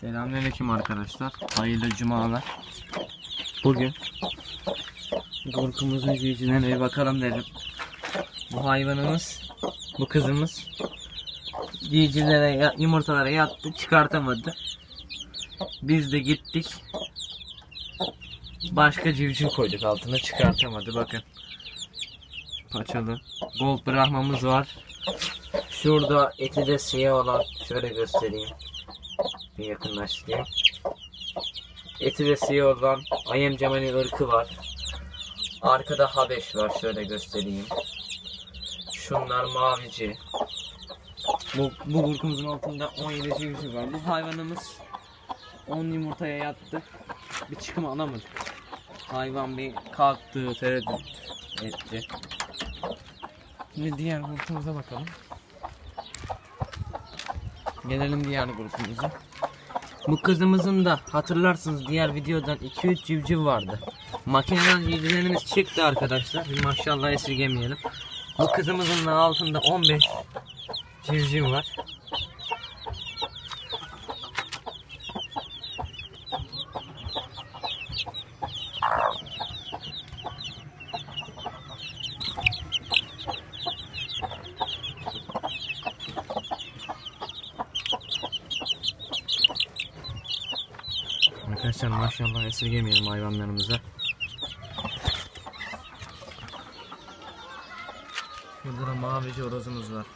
Selamünaleyküm arkadaşlar. Hayırlı cumalar. Bugün korkumuzun civcivlerine bir bakalım dedim. Bu hayvanımız, bu kızımız civcivlere, ya- yumurtalara yattı, çıkartamadı. Biz de gittik. Başka civciv koyduk altına çıkartamadı bakın. Paçalı. Gold Brahma'mız var. Şurada eti de siyah olan şöyle göstereyim. Bir yakınlaştırayım. Eti ve siyah olan Ayem Cemali ırkı var. Arkada Habeş var şöyle göstereyim. Şunlar mavici. Bu, bu burkumuzun altında 17 civciv var. Bu hayvanımız 10 yumurtaya yattı. Bir çıkım alamadık. Hayvan bir kalktı, tereddüt etti. Şimdi diğer grubumuza bakalım. Gelelim diğer grubumuza. Bu kızımızın da hatırlarsınız diğer videodan 2-3 civciv vardı. Makineden civcivlerimiz çıktı arkadaşlar. Maşallah esirgemeyelim. Bu kızımızın da altında 15 civciv var. Arkadaşlar maşallah esirgemeyelim hayvanlarımıza. Şurada da mavici horozumuz var.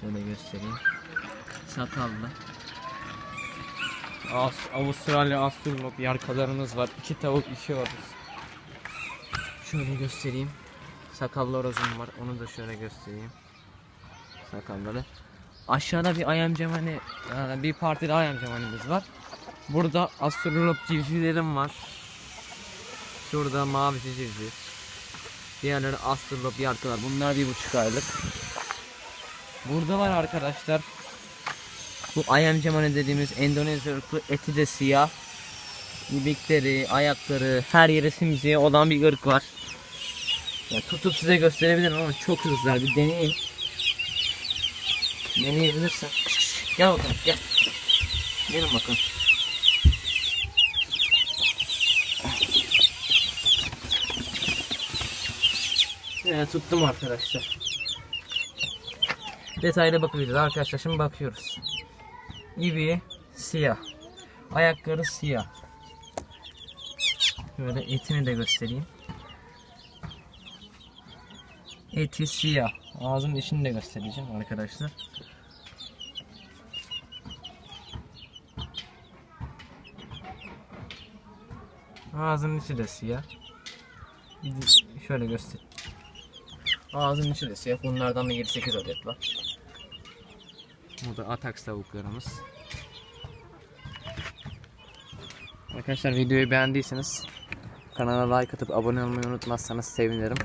Şöyle göstereyim. Sakallı. As Avustralya Astrolog yarkalarımız var. İki tavuk, iki horoz. Şöyle göstereyim. Sakallı horozum var. Onu da şöyle göstereyim. Sakalları. Aşağıda bir ayam cemani, e, bir partide ayam cemanimiz var. Burada astrolog civcivlerim var. Şurada mavi civciv. Diğerleri astrolog yarkılar. Bunlar bir buçuk aylık. Burada var arkadaşlar. Bu ayam cemani dediğimiz Endonezya ırkı eti de siyah. İbikleri, ayakları, her yeri simsiyah olan bir ırk var. Ya tutup size gösterebilirim ama çok hızlılar. Bir deneyin. Deneyebilirsen. Gel bakalım gel. Gelin bakalım. Evet tuttum arkadaşlar. Detaylı bakacağız arkadaşlar şimdi bakıyoruz. İbi siyah. Ayakları siyah. Böyle etini de göstereyim. Eti siyah. Ağzının içini de göstereceğim arkadaşlar. Ağzının içi de siyah. Şöyle göster. Ağzının içi de siyah. Bunlardan da 7-8 adet var. Bu da Atax tavuklarımız. Arkadaşlar videoyu beğendiyseniz kanala like atıp abone olmayı unutmazsanız sevinirim.